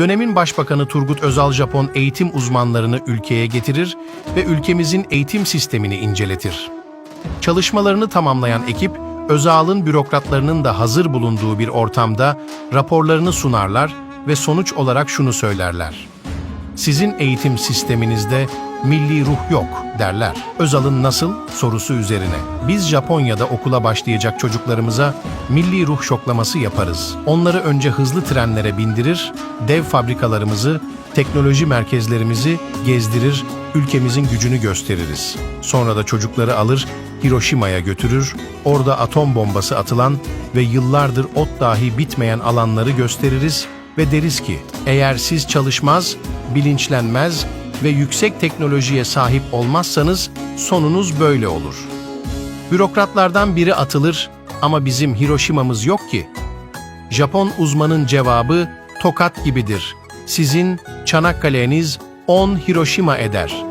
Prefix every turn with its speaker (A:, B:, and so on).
A: Dönemin Başbakanı Turgut Özal Japon eğitim uzmanlarını ülkeye getirir ve ülkemizin eğitim sistemini inceletir. Çalışmalarını tamamlayan ekip, Özal'ın bürokratlarının da hazır bulunduğu bir ortamda raporlarını sunarlar ve sonuç olarak şunu söylerler. Sizin eğitim sisteminizde milli ruh yok derler. Özal'ın nasıl sorusu üzerine. Biz Japonya'da okula başlayacak çocuklarımıza milli ruh şoklaması yaparız. Onları önce hızlı trenlere bindirir, dev fabrikalarımızı, teknoloji merkezlerimizi gezdirir, ülkemizin gücünü gösteririz. Sonra da çocukları alır, Hiroşima'ya götürür, orada atom bombası atılan ve yıllardır ot dahi bitmeyen alanları gösteririz ve deriz ki eğer siz çalışmaz, bilinçlenmez ve yüksek teknolojiye sahip olmazsanız sonunuz böyle olur. Bürokratlardan biri atılır ama bizim Hiroşima'mız yok ki. Japon uzmanın cevabı tokat gibidir. Sizin Çanakkale'niz 10 Hiroşima eder.